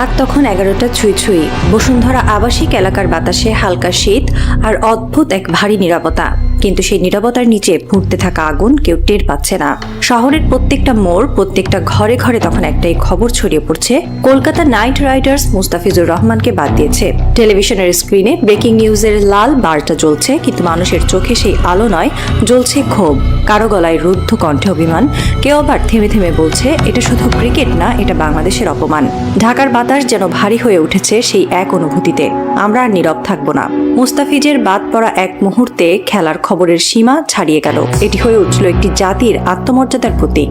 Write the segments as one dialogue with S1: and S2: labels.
S1: রাত তখন এগারোটা ছুঁই ছুঁই। বসুন্ধরা আবাসিক এলাকার বাতাসে হালকা শীত আর অদ্ভুত এক ভারী নিরাপত্তা কিন্তু সেই নিরাপত্তার নিচে ফুটতে থাকা আগুন কেউ টের পাচ্ছে না। শহরের প্রত্যেকটা মোড়, প্রত্যেকটা ঘরে ঘরে তখন একটাই খবর ছড়িয়ে পড়ছে। কলকাতা নাইট রাইডার্স মুস্তাফিজুর রহমানকে বাদ দিয়েছে। টেলিভিশনের স্ক্রিনে ব্রেকিং নিউজের লাল বারটা জ্বলছে, কিন্তু মানুষের চোখে সেই আলো নয়, জ্বলছে ক্ষোভ। কারও গলায় রুদ্ধ কণ্ঠে অভিমান, কেউ আবার থেমে থেমে বলছে, এটা শুধু ক্রিকেট না, এটা বাংলাদেশের অপমান। ঢাকার বাতাস যেন ভারী হয়ে উঠেছে সেই এক অনুভূতিতে। আমরা আর নীরব থাকব না। মুস্তাফিজের বাদ পড়া এক মুহূর্তে খেলার খবরের সীমা ছাড়িয়ে গেল। এটি হয়ে উঠল একটি জাতির আত্মমর্যাদার প্রতীক।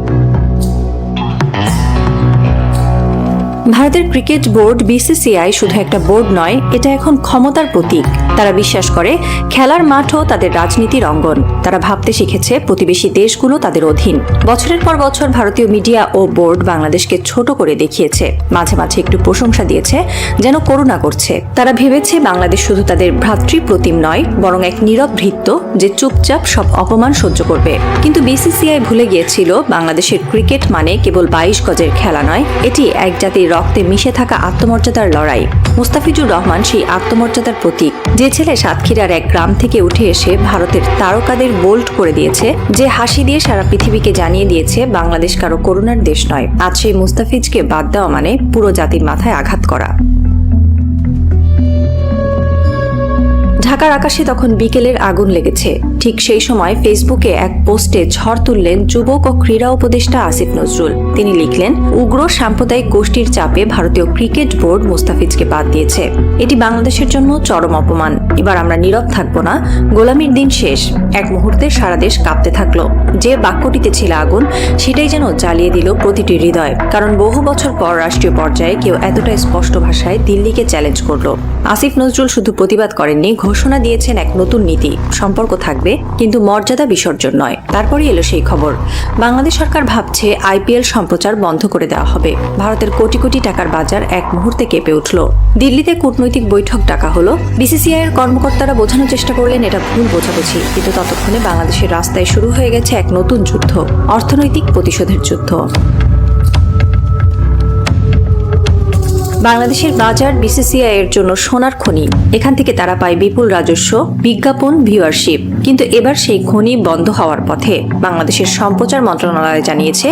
S1: ভারতের ক্রিকেট বোর্ড বিসিসিআই শুধু একটা বোর্ড নয়, এটা এখন ক্ষমতার প্রতীক। তারা বিশ্বাস করে, খেলার মাঠও তাদের রাজনীতির অঙ্গন। তারা ভাবতে শিখেছে, প্রতিবেশী দেশগুলো তাদের অধীন। বছরের পর বছর ভারতীয় মিডিয়া ও বোর্ড বাংলাদেশকে ছোট করে দেখিয়েছে। মাঝে মাঝে একটু প্রশংসা দিয়েছে, যেন করুণা করছে। তারা ভেবেছে, বাংলাদেশ শুধু তাদের ভ্রাতৃপ্রতিম নয়, বরং এক নীরব ভৃত্য যে চুপচাপ সব অপমান সহ্য করবে। কিন্তু বিসিসিআই ভুলে গিয়েছিল, বাংলাদেশের ক্রিকেট মানে কেবল বাইশ গজের খেলা নয়, এটি এক জাতির রক্তে মিশে থাকা আত্মমর্যাদার লড়াই। মুস্তাফিজুর রহমান সেই আত্মমর্যাদার প্রতীক। যে ছেলে সাতক্ষীরার এক গ্রাম থেকে উঠে এসে ভারতের তারকাদের বোল্ড করে দিয়েছে, যে হাসি দিয়ে সারা পৃথিবীকে জানিয়ে দিয়েছে, বাংলাদেশ কারও করুণার দেশ নয়। আজ সেই মুস্তাফিজকে বাদ দেওয়া মানে পুরো জাতির মাথায় আঘাত করা। ঢাকার আকাশে তখন বিকেলের আগুন লেগেছে। ঠিক সেই সময় ফেসবুকে এক পোস্টে ঝড় তুললেন যুবক ও ক্রীড়া উপদেষ্টা আসিফ নজরুল। তিনি লিখলেন, উগ্র সাম্প্রদায়িক গোষ্ঠীর চাপে ভারতীয় ক্রিকেট বোর্ড মুস্তাফিজকে বাদ দিয়েছে। এটি বাংলাদেশের জন্য চরম অপমান। এবার আমরা নীরব থাকব না, গোলামির দিন শেষ। এক মুহূর্তে সারা দেশ কাঁপতে থাকল। যে বাক্যটিতে ছিল আগুন, সেটাই যেন জ্বালিয়ে দিল প্রতিটি হৃদয়। কারণ বহু বছর পর রাষ্ট্রীয় পর্যায়ে কেউ এতটা স্পষ্ট ভাষায় দিল্লিকে চ্যালেঞ্জ করল। আসিফ নজরুল শুধু প্রতিবাদ করেননি, ঘোষণা দিয়েছেন এক নতুন নীতি। সম্পর্ক থাকবে, কিন্তু মর্যাদা বিসর্জন নয়। তারপরই এলো সেই খবর। বাংলাদেশ সরকার ভাবছে আইপিএল সম্প্রচার বন্ধ করে দেওয়া হবে। ভারতের কোটি কোটি টাকার বাজার এক মুহূর্তে কেঁপে উঠল। দিল্লিতে কূটনৈতিক বৈঠক ডাকা হলো। বিসিসিআই এর কর্মকর্তারা বোঝানোর চেষ্টা করলেন, এটা ভুল বোঝাবুঝি। কিন্তু ততক্ষণে বাংলাদেশের রাস্তায় শুরু হয়ে গেছে এক নতুন যুদ্ধ, অর্থনৈতিক প্রতিশোধের যুদ্ধ। বাংলাদেশের বাজার বিসিসিআই এর জন্য সোনার খনি। এখান থেকে তারা পায় বিপুল রাজস্ব, বিজ্ঞাপন ভিউয়ারশিপ কিন্তু এবার সেই খনি বন্ধ হওয়ার পথে বাংলাদেশের সম্প্রচার মন্ত্রণালয় জানিয়েছে,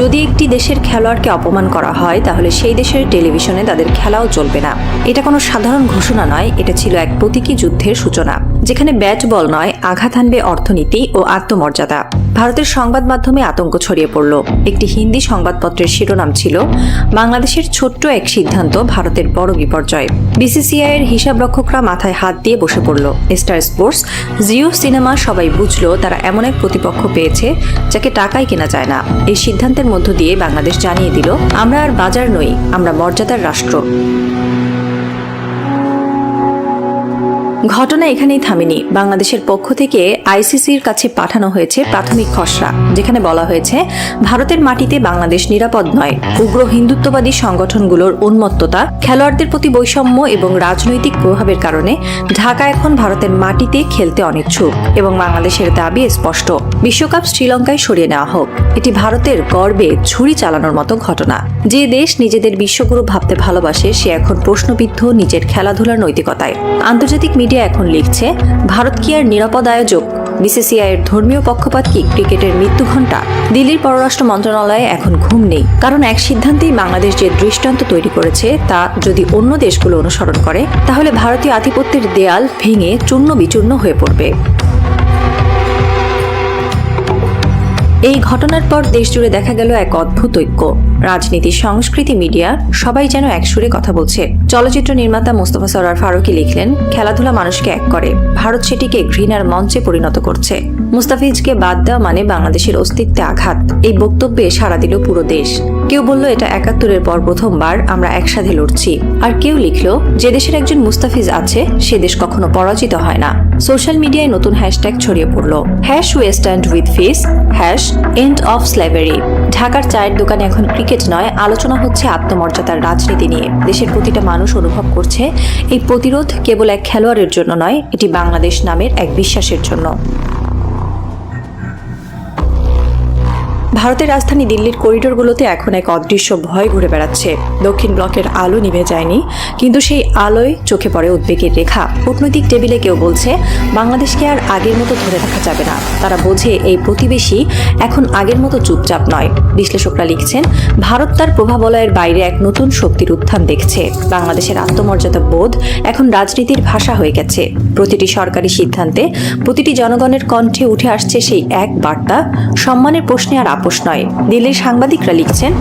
S1: যদি একটি দেশের খেলোয়াড়কে অপমান করা হয়, তাহলে সেই দেশের টেলিভিশনে তাদের খেলাও চলবে না। এটা কোনো সাধারণ ঘোষণা নয়, এটা ছিল এক প্রতীকী যুদ্ধের সূচনা, যেখানে ব্যাট বল নয়, আঘাত আনবে অর্থনীতি ও আত্মমর্যাদা। ভারতের সংবাদ মাধ্যমে আতঙ্ক ছড়িয়ে পড়ল। একটি হিন্দি সংবাদপত্রের শিরোনাম ছিল, বাংলাদেশের ছোট্ট এক সিদ্ধান্ত ভারতের বড় বিপর্যয়। বিসিসিআই এর হিসাবরক্ষকরা মাথায় হাত দিয়ে বসে পড়ল। স্টার স্পোর্টস, জিও সিনেমা সবাই বুঝলো তারা এমন এক প্রতিপক্ষ পেয়েছে যাকে টাকাই কেনা যায় না। এই সিদ্ধান্তের মধ্য দিয়ে বাংলাদেশ জানিয়ে দিল, আমরা আর বাজার নই, আমরা মর্যাদার রাষ্ট্র। ঘটনা এখানেই থামেনি। বাংলাদেশের পক্ষ থেকে আইসিসির কাছে পাঠানো হয়েছে প্রাথমিক খসড়া, যেখানে বলা হয়েছে, ভারতের মাটিতে বাংলাদেশ নিরাপদ নয়। উগ্র হিন্দুত্ববাদী সংগঠনগুলোর উন্মত্ততা, খেলোয়াড়দের প্রতি বৈষম্য এবং রাজনৈতিক প্রভাবের কারণে ঢাকা এখন ভারতের মাটিতে খেলতে অনিচ্ছুক এবং বাংলাদেশের দাবি স্পষ্ট। বিশ্বকাপ শ্রীলঙ্কায় সরিয়ে নেওয়া হোক। এটি ভারতের গর্বে ছুরি চালানোর মতো ঘটনা। যে দেশ নিজেদের বিশ্বগুরু ভাবতে ভালোবাসে, সে এখন প্রশ্নবিদ্ধ নিজের খেলাধুলার নৈতিকতায়। আন্তর্জাতিক মিডিয়া এখন লিখছে, ভারত কি আর নিরাপদ আয়োজক? বিসিসিআই এর ধর্মীয় পক্ষপাত কি ক্রিকেটের মৃত্যু ঘণ্টা? দিল্লির পররাষ্ট্র মন্ত্রণালয়ে এখন ঘুম নেই। কারণ এক সিদ্ধান্তেই বাংলাদেশ যে দৃষ্টান্ত তৈরি করেছে, তা যদি অন্য দেশগুলো অনুসরণ করে, তাহলে ভারতীয় আধিপত্যের দেয়াল ভেঙে চূর্ণ বিচূর্ণ হয়ে পড়বে। এই ঘটনার পর দেশজুড়ে দেখা গেল এক অদ্ভুত ঐক্য। রাজনীতি, সংস্কৃতি মিডিয়া সবাই যেন একসুরে কথা বলছে। চলচ্চিত্র নির্মাতা মোস্তফা সরার ফারুকি লিখলেন, খেলাধুলা মানুষকে এক করে। ভারত সেটিকে ঘৃণার মঞ্চে পরিণত করছে। মুস্তাফিজকে বাদ দেওয়া মানে বাংলাদেশের অস্তিত্বে আঘাত। এই বক্তব্যে সারা দিল পুরো দেশ। কেউ বলল, এটা একাত্তরের পর প্রথমবার আমরা একসাথে লড়ছি। আর কেউ লিখল, যে দেশের একজন মুস্তাফিজ আছে, সে দেশ কখনো পরাজিত হয় না। সোশ্যাল মিডিয়ায় নতুন হ্যাশট্যাগ ছড়িয়ে পড়ল। Hash we stand with fees, hash end of slavery ঢাকার চায়ের দোকানে এখন ক্রিকেট নয়, আলোচনা হচ্ছে আত্মমর্যাদার রাজনীতি নিয়ে। দেশের প্রতিটা মানুষ অনুভব করছে, এই প্রতিরোধ কেবল এক খেলোয়াড়ের জন্য নয়, এটি বাংলাদেশ নামের এক বিশ্বাসের জন্য। ভারতের রাজধানী দিল্লির করিডোরগুলোতে এখন এক অদৃশ্য ভয় ঘুরে বেড়াচ্ছে। দক্ষিণ ব্লকের আলো নিভে যায়নি, কিন্তু সেই আলোয় চোখে পড়ে উদ্বেগের রেখা। কূটনৈতিক টেবিলে কেউ বলছে, বাংলাদেশকে আর আগের মতো ধরে রাখা যাবে না। তারা বোঝে এই প্রতিবেশী এখন আগের মতো চুপচাপ নয়। বিশ্লেষকরা লিখছেন, ভারত তার প্রভাবলয়ের বাইরে এক নতুন শক্তির উত্থান দেখছে। বাংলাদেশের আত্মমর্যাদা বোধ এখন রাজনীতির ভাষা হয়ে গেছে। প্রতিটি সরকারি সিদ্ধান্তে প্রতিটি জনগণের কণ্ঠে উঠে আসছে সেই এক বার্তা, সম্মানের প্রশ্নে আর আপোষ নয়। দিল্লির সাংবাদিকরা লিখছেন,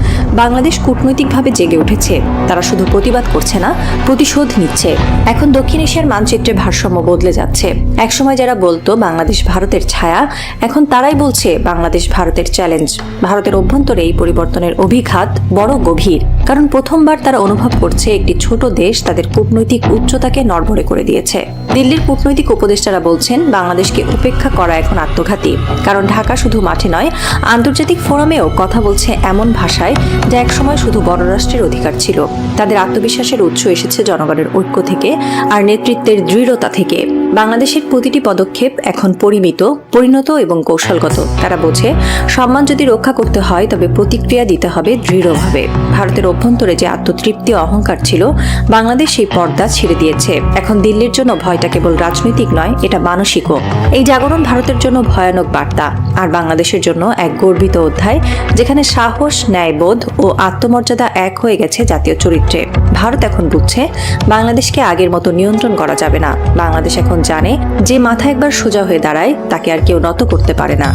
S1: বাংলাদেশ কূটনৈতিকভাবে জেগে উঠেছে। তারা শুধু প্রতিবাদ করছে না, প্রতিশোধ নিচ্ছে। এখন দক্ষিণ এশিয়ার মানচিত্রে ভারসাম্য বদলে যাচ্ছে। একসময় যারা বলতো বাংলাদেশ ভারতের ছায়া, এখন তারাই বলছে বাংলাদেশ ভারতের চ্যালেঞ্জ। ভারতের অভ্যন্তরে এই পরিবর্তনের অভিঘাত বড় গভীর। কারণ প্রথমবার তারা অনুভব করছে একটি ছোট দেশ তাদের কূটনৈতিক উচ্চতাকে নড়বড়ে করে দিয়েছে। দিল্লির কূটনৈতিক উপদেষ্টারা বলছেন, বাংলাদেশকে উপেক্ষা করা এখন আত্মঘাতী। কারণ ঢাকা শুধু মাঠে নয়, আন্তর্জাতিক ফোরামেও কথা বলছে এমন ভাষায় যা একসময় শুধু গণরাষ্ট্রের অধিকার ছিল। তাদের আত্মবিশ্বাসের উৎস এসেছে জনগণের ঐক্য থেকে আর নেতৃত্বের দৃঢ়তা থেকে। বাংলাদেশের প্রতিটি পদক্ষেপ এখন পরিমিত, পরিণত এবং কৌশলগত। তারা বোঝে, সম্মান যদি রক্ষা করতে হয়, তবে প্রতিক্রিয়া দিতে হবে দৃঢ়ভাবে। ভারতের অভ্যন্তরে যে আত্মতৃপ্তি অহংকার ছিল, বাংলাদেশ সেই পর্দা ছেড়ে দিয়েছে। এখন দিল্লির জন্য ভয়টা কেবল রাজনৈতিক নয়, এটা মানসিকও। এই জাগরণ ভারতের জন্য ভয়ানক বার্তা। আর বাংলাদেশের জন্য এক গর্বিত অধ্যায়, যেখানে সাহস, ন্যায়বোধ ও আত্মমর্যাদা এক হয়ে গেছে জাতীয় চরিত্রে। ভারত এখন বুঝছে, বাংলাদেশকে আগের মতো নিয়ন্ত্রণ করা যাবে না। বাংলাদেশ এখন জানে যে মাথা একবার সোজা হয়ে দাঁড়ায় তাকে আর কেউ নত করতে পারে না।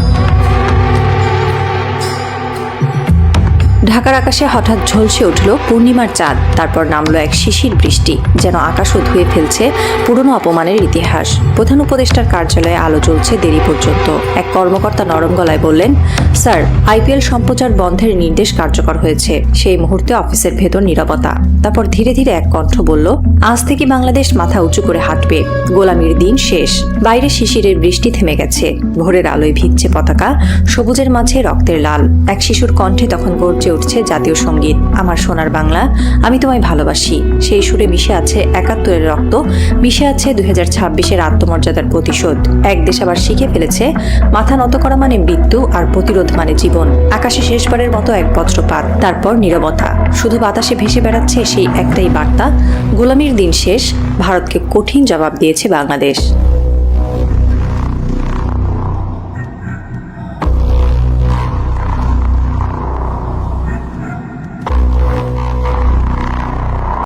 S1: ঢাকার আকাশে হঠাৎ ঝলসে উঠল পূর্ণিমার চাঁদ, তারপর নামলো এক শিশির বৃষ্টি, যেন আকাশও ধুয়ে ফেলছে পুরনো অপমানের ইতিহাস। প্রধান উপদেষ্টার কার্যালয়ে আলো জ্বলছে দেরি পর্যন্ত। এক কর্মকর্তা নরম গলায় বললেন, স্যার, আইপিএল সম্প্রচার বন্ধের নির্দেশ কার্যকর হয়েছে। সেই মুহূর্তে অফিসের ভেতর নীরবতা। তারপর ধীরে ধীরে এক কণ্ঠ বলল, আজ থেকে বাংলাদেশ মাথা উঁচু করে হাঁটবে। গোলামির দিন শেষ। বাইরে শিশিরের বৃষ্টি থেমে গেছে। ভোরের আলোয় ভিজছে পতাকা, সবুজের মাঝে রক্তের লাল। এক শিশুর কণ্ঠে তখন গর্জে উঠছে জাতীয় সংগীত। আমার সোনার বাংলা, আমি তোমায় ভালোবাসি। সেই সুরে মিশে আছে একাত্তরের রক্ত, মিশে আছে দুই হাজার ছাব্বিশের আত্মমর্যাদার প্রতিশোধ। এক দেশ আবার শিখে ফেলেছে, মাথা নত করা মানে মৃত্যু আর প্রতিরোধ মানে জীবন। আকাশে শেষবারের মতো এক বজ্রপাত, তারপর নীরবতা। শুধু বাতাসে ভেসে বেড়াচ্ছে সেই একটাই বার্তা, গোলামির দিন শেষ, ভারতকে কঠিন জবাব দিয়েছে বাংলাদেশ।